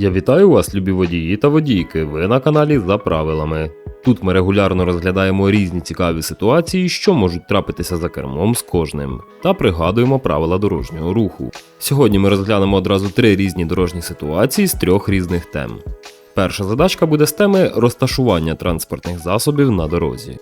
Я вітаю вас, любі водії та водійки. Ви на каналі за правилами. Тут ми регулярно розглядаємо різні цікаві ситуації, що можуть трапитися за кермом з кожним, та пригадуємо правила дорожнього руху. Сьогодні ми розглянемо одразу три різні дорожні ситуації з трьох різних тем. Перша задачка буде з теми розташування транспортних засобів на дорозі.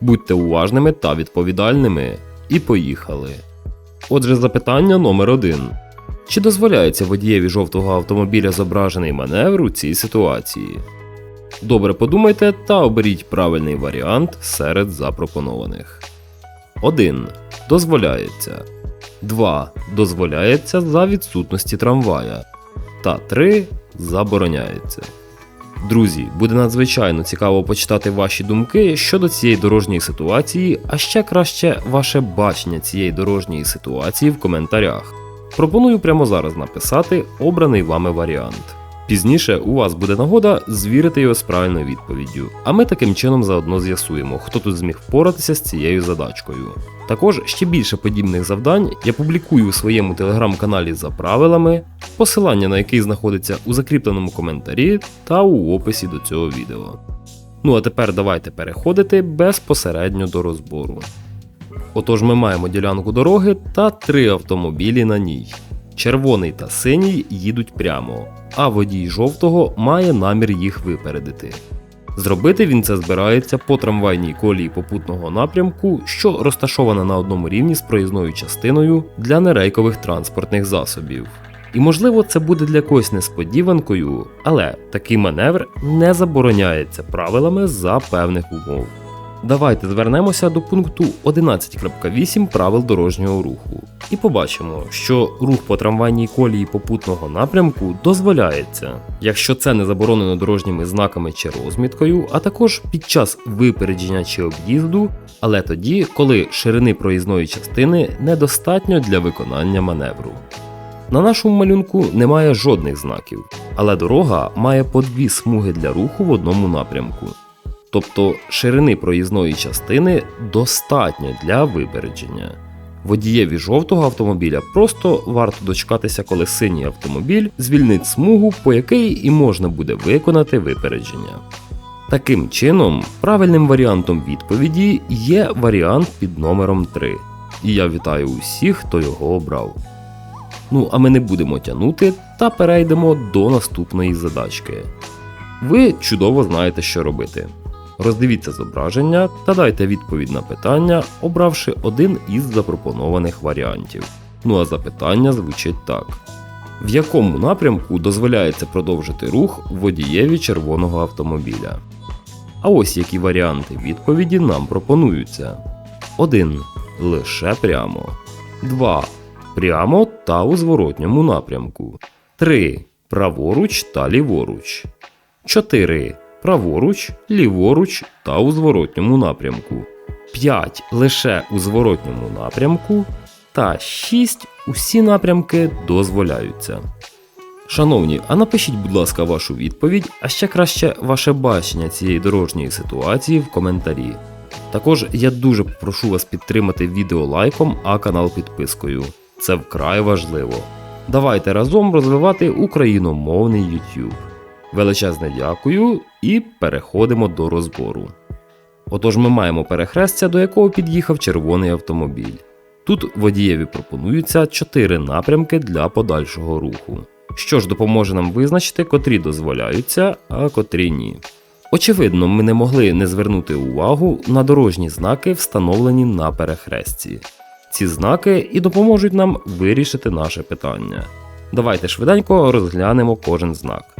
Будьте уважними та відповідальними. І поїхали. Отже, запитання номер один. Чи дозволяється водієві жовтого автомобіля зображений маневр у цій ситуації? Добре подумайте та оберіть правильний варіант серед запропонованих. 1. Дозволяється. 2. Дозволяється за відсутності трамвая. Та 3. Забороняється. Друзі, буде надзвичайно цікаво почитати ваші думки щодо цієї дорожньої ситуації, а ще краще ваше бачення цієї дорожньої ситуації в коментарях. Пропоную прямо зараз написати обраний вами варіант. Пізніше у вас буде нагода звірити його з правильною відповіддю, а ми таким чином заодно з'ясуємо, хто тут зміг впоратися з цією задачкою. Також ще більше подібних завдань я публікую у своєму телеграм-каналі за правилами, посилання на який знаходиться у закріпленому коментарі та у описі до цього відео. Ну а тепер давайте переходити безпосередньо до розбору. Отож, ми маємо ділянку дороги та три автомобілі на ній. Червоний та синій їдуть прямо, а водій жовтого має намір їх випередити. Зробити він це збирається по трамвайній колії попутного напрямку, що розташована на одному рівні з проїзною частиною для нерейкових транспортних засобів. І можливо це буде для когось несподіванкою, але такий маневр не забороняється правилами за певних умов. Давайте звернемося до пункту 11.8 правил дорожнього руху і побачимо, що рух по трамвайній колії попутного напрямку дозволяється, якщо це не заборонено дорожніми знаками чи розміткою, а також під час випередження чи об'їзду, але тоді, коли ширини проїзної частини недостатньо для виконання маневру. На нашому малюнку немає жодних знаків, але дорога має по дві смуги для руху в одному напрямку. Тобто ширини проїзної частини достатньо для випередження. Водієві жовтого автомобіля просто варто дочекатися, коли синій автомобіль звільнить смугу, по якій і можна буде виконати випередження. Таким чином, правильним варіантом відповіді є варіант під номером 3. І я вітаю усіх, хто його обрав. Ну а ми не будемо тягнути та перейдемо до наступної задачки. Ви чудово знаєте, що робити. Роздивіться зображення та дайте відповідь на питання, обравши один із запропонованих варіантів. Ну а запитання звучить так: в якому напрямку дозволяється продовжити рух водієві червоного автомобіля? А ось які варіанти відповіді нам пропонуються: 1. Лише прямо. 2. Прямо та у зворотньому напрямку. 3. Праворуч та ліворуч. 4 праворуч, ліворуч та у зворотньому напрямку, 5 лише у зворотньому напрямку та 6 усі напрямки дозволяються. Шановні, а напишіть, будь ласка, вашу відповідь, а ще краще ваше бачення цієї дорожньої ситуації в коментарі. Також я дуже прошу вас підтримати відео лайком, а канал підпискою. Це вкрай важливо. Давайте разом розвивати україномовний YouTube. Величезне дякую і переходимо до розбору. Отож, ми маємо перехрестя, до якого під'їхав червоний автомобіль. Тут водієві пропонуються 4 напрямки для подальшого руху, що ж допоможе нам визначити, котрі дозволяються, а котрі ні. Очевидно, ми не могли не звернути увагу на дорожні знаки, встановлені на перехресті. Ці знаки і допоможуть нам вирішити наше питання. Давайте швиденько розглянемо кожен знак.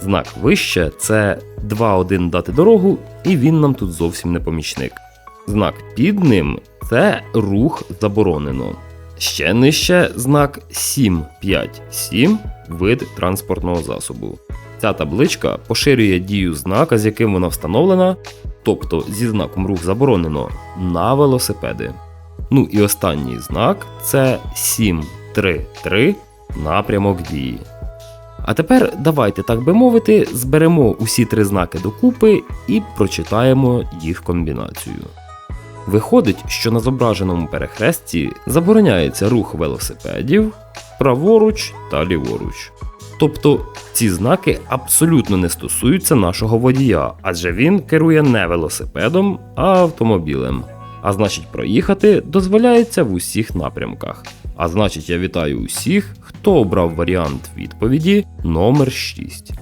Знак вище це 2.1 дати дорогу, і він нам тут зовсім не помічник. Знак під ним це рух заборонено. Ще нижче знак 757 вид транспортного засобу. Ця табличка поширює дію знака, з яким вона встановлена, тобто зі знаком рух заборонено на велосипеди. Ну і останній знак це 733 напрямок дії. А тепер давайте, так би мовити, зберемо усі три знаки докупи і прочитаємо їх комбінацію. Виходить, що на зображеному перехресті забороняється рух велосипедів праворуч та ліворуч. Тобто ці знаки абсолютно не стосуються нашого водія, адже він керує не велосипедом, а автомобілем. А значить, проїхати дозволяється в усіх напрямках. А значить, я вітаю усіх, хто обрав варіант відповіді номер 6.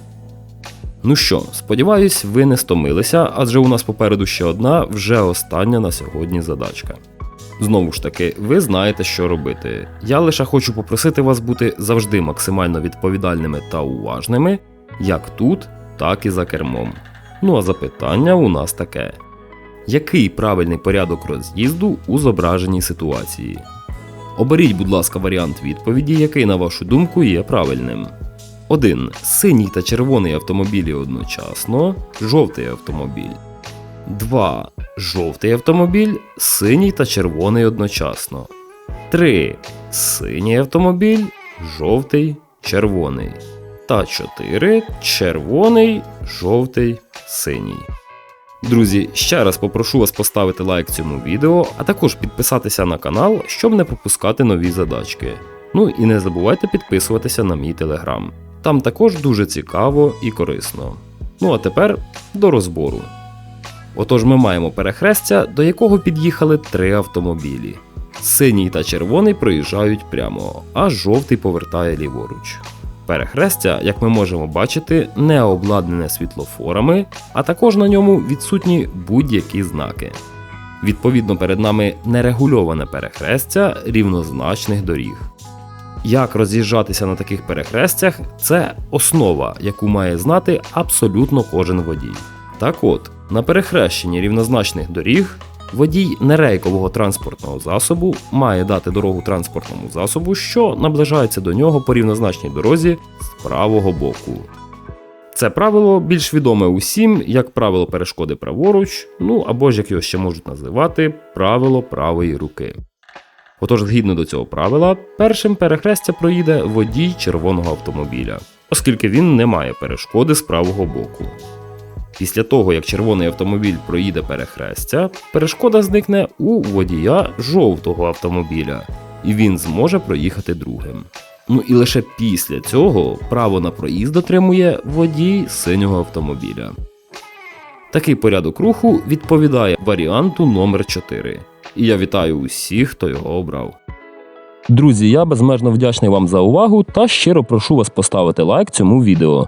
Ну що, сподіваюсь, ви не стомилися, адже у нас попереду ще одна, вже остання на сьогодні задачка. Знову ж таки, ви знаєте, що робити. Я лише хочу попросити вас бути завжди максимально відповідальними та уважними, як тут, так і за кермом. Ну а запитання у нас таке: який правильний порядок роз'їзду у зображеній ситуації? Оберіть, будь ласка, варіант відповіді, який, на вашу думку, є правильним. 1. Синій та червоний автомобілі одночасно, жовтий автомобіль. 2. Жовтий автомобіль, синій та червоний одночасно. 3. Синій автомобіль, жовтий, червоний. Та 4. Червоний, жовтий, синій. Друзі, ще раз попрошу вас поставити лайк цьому відео, а також підписатися на канал, щоб не пропускати нові задачки. Ну і не забувайте підписуватися на мій телеграм. Там також дуже цікаво і корисно. Ну а тепер до розбору. Отож, ми маємо перехрестя, до якого під'їхали три автомобілі. Синій та червоний проїжджають прямо, а жовтий повертає ліворуч. Перехрестя, як ми можемо бачити, не обладнане світлофорами, а також на ньому відсутні будь-які знаки. Відповідно, перед нами нерегульоване перехрестя рівнозначних доріг. Як роз'їжджатися на таких перехрестях це основа, яку має знати абсолютно кожен водій. Так от, на перехрещенні рівнозначних доріг водій нерейкового транспортного засобу має дати дорогу транспортному засобу, що наближається до нього по рівнозначній дорозі з правого боку. Це правило більш відоме усім як правило перешкоди праворуч, ну або ж як його ще можуть називати правило правої руки. Отож, згідно до цього правила, першим перехрестя проїде водій червоного автомобіля, оскільки він не має перешкоди з правого боку. Після того, як червоний автомобіль проїде перехрестя, перешкода зникне у водія жовтого автомобіля, і він зможе проїхати другим. Ну і лише після цього право на проїзд отримує водій синього автомобіля. Такий порядок руху відповідає варіанту номер 4 І я вітаю усіх, хто його обрав. Друзі, я безмежно вдячний вам за увагу та щиро прошу вас поставити лайк цьому відео.